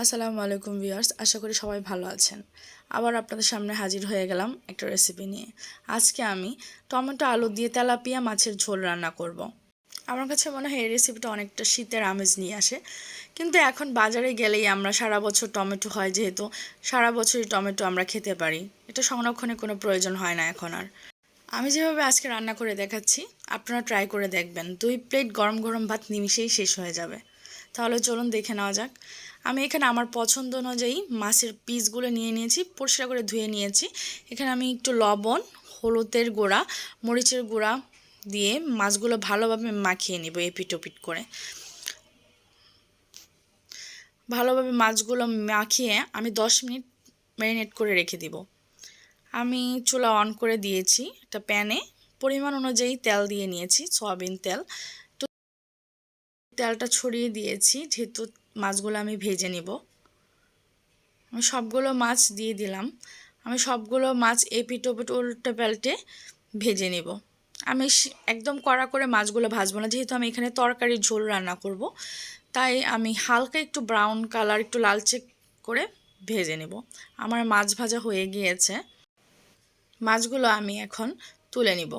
আসসালামু আলাইকুম ভিউয়ার্স, আশা করি সবাই ভালো আছেন। আবার আপনাদের সামনে হাজির হয়ে গেলাম একটা রেসিপি নিয়ে। আজকে আমি টমেটো, আলু দিয়ে তেলাপিয়া মাছের ঝোল রান্না করব। আমার কাছে মনে হয় এই রেসিপিটা অনেকটা শীতের আমেজ নিয়ে আসে। কিন্তু এখন বাজারে গেলেই আমরা সারা বছর টমেটো হয়, যেহেতু সারা বছরই টমেটো আমরা খেতে পারি। এটা সংরক্ষণের কোনো প্রয়োজন হয় না এখন আর। আমি যেভাবে আজকে রান্না করে দেখাচ্ছি, আপনারা ট্রাই করে দেখবেন। দুই প্লেট গরম গরম ভাত নিমিশেই শেষ হয়ে যাবে। তাহলে চলুন দেখে নেওয়া যাক। আমি এখানে আমার পছন্দ অনুযায়ী মাছের পিসগুলো নিয়ে নিয়েছি, পরিষ্কার করে ধুয়ে নিয়েছি। এখানে আমি একটু লবণ, হলুদের গুঁড়া, মরিচের গুঁড়া দিয়ে মাছগুলো ভালোভাবে মাখিয়ে নেব এপিট ওপিট করে। ভালোভাবে মাছগুলো মাখিয়ে আমি দশ মিনিট ম্যারিনেট করে রেখে দিব। আমি চুলা অন করে দিয়েছি একটা প্যানে, পরিমাণ অনুযায়ী তেল দিয়ে নিয়েছি, সয়াবিন তেল। তো তেলটা ছড়িয়ে দিয়েছি, যেহেতু মাছগুলো আমি ভেজে নিব। আমি সবগুলো মাছ দিয়ে দিলাম। আমি সবগুলো মাছ এপিট ওপিট উল্টে পাল্টে ভেজে নিব। আমি একদম কড়া করে মাছগুলো ভাজবো না, যেহেতু আমি এখানে তরকারি ঝোল রান্না করব। তাই আমি হালকা একটু ব্রাউন কালার একটু লালচে করে ভেজে নেব। আমার মাছ ভাজা হয়ে গিয়েছে। মাছগুলো আমি এখন তুলে নিব।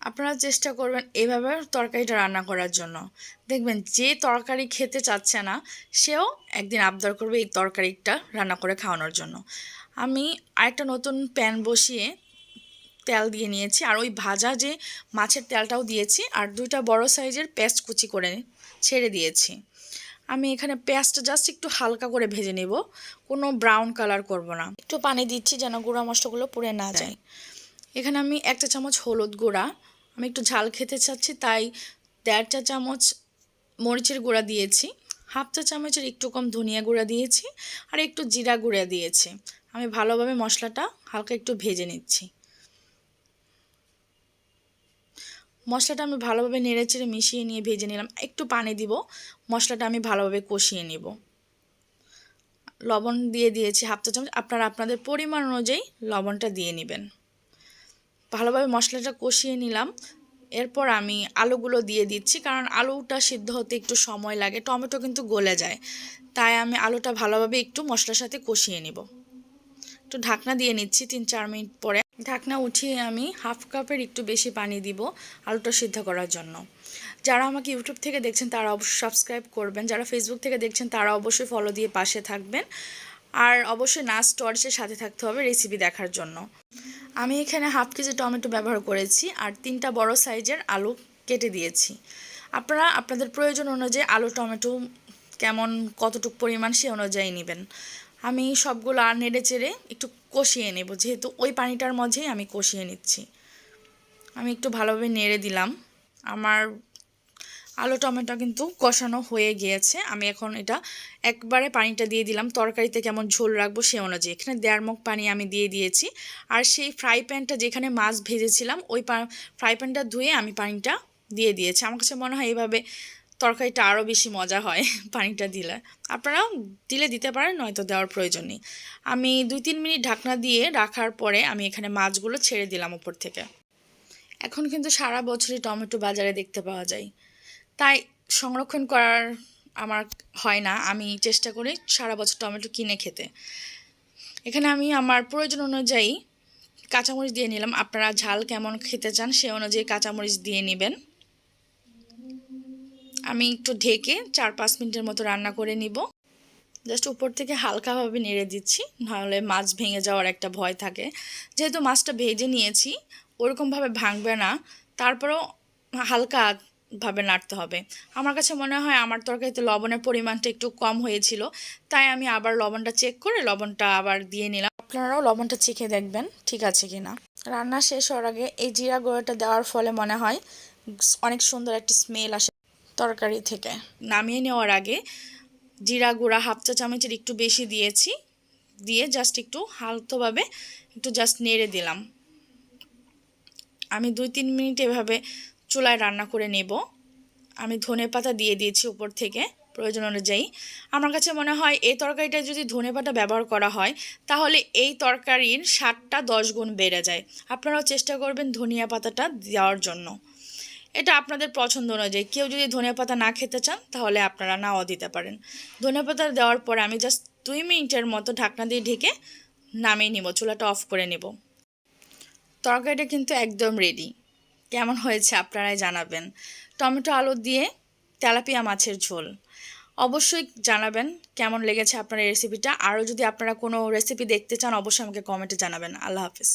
আপনারা চেষ্টা করবেন এভাবে তরকারিটা রান্না করার জন্য। দেখবেন যে তরকারি খেতে চাচ্ছে না সেও একদিন আবদার করবে এই তরকারিটা রান্না করে খাওয়ানোর জন্য। আমি আরেকটা নতুন প্যান বসিয়ে তেল দিয়ে নিয়েছি আর ওই ভাজা যে মাছের তেলটাও দিয়েছি আর দুইটা বড় সাইজের পেস্ট কুচি করে ছেড়ে দিয়েছি। আমি এখানে পেঁয়াজটা জাস্ট একটু হালকা করে ভেজে নেব কোনো ব্রাউন কালার করব না। একটু পানি দিচ্ছি যেন গুঁড়া মশলাগুলো পুড়ে না যায়। এখানে আমি একটা চামচ হলুদ গুঁড়া। আমি একটু ঝাল খেতে চাচ্ছি, তাই দেড় চা চামচ মরিচের গুঁড়া দিয়েছি, হাফ চা চামচের একটু কম ধনিয়া গুঁড়া দিয়েছি, আর একটু জিরা গুঁড়া দিয়েছি। আমি ভালোভাবে মশলাটা হালকা একটু ভেজে নিচ্ছি। মশলাটা আমি ভালোভাবে নেড়ে চেড়ে মিশিয়ে নিয়ে ভেজে নিলাম। একটু পানি দিব, মশলাটা আমি ভালোভাবে কষিয়ে নিব। লবণ দিয়ে দিয়েছি হাফ চা চামচ। আপনারা আপনাদের পরিমাণ অনুযায়ী লবণটা দিয়ে নেবেন। ভালোভাবে মশলাটা কষিয়ে নিলাম। এরপর আমি আলুগুলো দিয়ে দিচ্ছি, কারণ আলুটা সিদ্ধ হতে একটু সময় লাগে, টমেটো কিন্তু গলে যায়। তাই আমি আলুটা ভালোভাবে একটু মশলার সাথে কষিয়ে নিব। একটু ঢাকনা দিয়ে নিচ্ছি তিন চার মিনিট পরে। ঢাকনা উঠিয়ে আমি হাফ কাপের একটু বেশি পানি দিব আলুটা সিদ্ধ করার জন্য। যারা আমাকে ইউটিউব থেকে দেখছেন, তারা অবশ্যই সাবস্ক্রাইব করবেন। যারা ফেসবুক থেকে দেখছেন, তারা অবশ্যই ফলো দিয়ে পাশে থাকবেন। আর অবশ্যই নাচ টর্চের সাথে থাকতে হবে রেসিপি দেখার জন্য। আমি এখানে হাফ কেজি টমেটো ব্যবহার করেছি আর তিনটা বড় সাইজের আলু কেটে দিয়েছি। আপনারা আপনাদের প্রয়োজন অনুযায়ী আলু, টমেটো কেমন, কতটুক পরিমাণ সে অনুযায়ী নেবেন। আমি সবগুলো আর নেড়ে চেড়ে একটু কষিয়ে নেব, যেহেতু ওই পানিটার মধ্যেই আমি কষিয়ে নিচ্ছি। আমি একটু ভালোভাবে নেড়ে দিলাম। আমার আলু, টমেটো কিন্তু কষানো হয়ে গিয়েছে। আমি এখন এটা একবারে পানিটা দিয়ে দিলাম। তরকারিতে কেমন ঝোল রাখব সে অনুযায়ী। এখানে দেড় মুখ পানি আমি দিয়ে দিয়েছি। আর সেই ফ্রাই প্যানটা যেখানে মাছ ভেজেছিলাম, ওই ফ্রাই প্যানটা ধুয়ে আমি পানিটা দিয়ে দিয়েছি। আমার কাছে মনে হয় এইভাবে তরকারিটা আরও বেশি মজা হয় পানিটা দিলে। আপনারাও দিলে দিতে পারেন, নয়তো দেওয়ার প্রয়োজন নেই। আমি দুই তিন মিনিট ঢাকনা দিয়ে রাখার পরে আমি এখানে মাছগুলো ছেড়ে দিলাম উপর থেকে। এখন কিন্তু সারা বছরই টমেটো বাজারে দেখতে পাওয়া যায়। তাই সংরক্ষণ করার আমার হয় না। আমি চেষ্টা করি সারা বছর টমেটো কিনে খেতে। এখানে আমি আমার প্রয়োজন অনুযায়ী কাঁচামরিচ দিয়ে নিলাম। আপনারা ঝাল কেমন খেতে চান সে অনুযায়ী কাঁচামরিচ দিয়ে নেবেন। আমি একটু ঢেকে চার পাঁচ মিনিটের মতো রান্না করে নিব। জাস্ট উপর থেকে হালকাভাবে নেড়ে দিচ্ছি, নাহলে মাছ ভেঙে যাওয়ার একটা ভয় থাকে। যেহেতু মাছটা ভেজে নিয়েছি, ওরকমভাবে ভাঙবে না। তারপরেও হালকা ভাবে নাড়তে হবে। আমার কাছে মনে হয় আমার তরকারিতে লবণের পরিমাণটা একটু কম হয়েছিল, তাই আমি আবার লবণটা চেক করে লবণটা আবার দিয়ে নিলাম। আপনারাও লবণটা চেখে দেখবেন ঠিক আছে কি না রান্না শেষ হওয়ার আগে এই জিরা গুঁড়োটা দেওয়ার ফলে মনে হয় অনেক সুন্দর একটা স্মেল আসে তরকারি থেকে। নামিয়ে নেওয়ার আগে জিরা গুঁড়া হাফ চা চামচের একটু বেশি দিয়েছি, দিয়ে জাস্ট একটু হালতোভাবে একটু জাস্ট নেড়ে দিলাম। আমি দুই তিন মিনিট এভাবে চুলায় রান্না করে নেব। আমি ধনে পাতা দিয়ে দিয়েছি উপর থেকে প্রয়োজন অনুযায়ী। আমার কাছে মনে হয় এই তরকারিটা যদি ধনে পাতা ব্যবহার করা হয়, তাহলে এই তরকারির স্বাদটা দশ গুণ বেড়ে যায়। আপনারাও চেষ্টা করবেন ধনিয়া পাতাটা দেওয়ার জন্য। এটা আপনাদের পছন্দ অনুযায়ী। কেউ যদি ধনিয়া পাতা না খেতে চান, তাহলে আপনারা নাও দিতে পারেন। ধনিয়া পাতা দেওয়ার পরে আমি জাস্ট দুই মিনিটের মতো ঢাকনা দিয়ে ঢেকে নামিয়ে নিব। চুলাটা অফ করে নেব। তরকারিটা কিন্তু একদম রেডি কেমন হয়েছে আপনারাই জানাবেন। টমেটো আলু দিয়ে তেলাপিয়া মাছের ঝোল। অবশ্যই জানাবেন কেমন লেগেছে আপনার এই রেসিপিটা আরও যদি আপনারা কোনো রেসিপি দেখতে চান, অবশ্যই আমাকে কমেন্টে জানাবেন। আল্লাহ হাফিজ।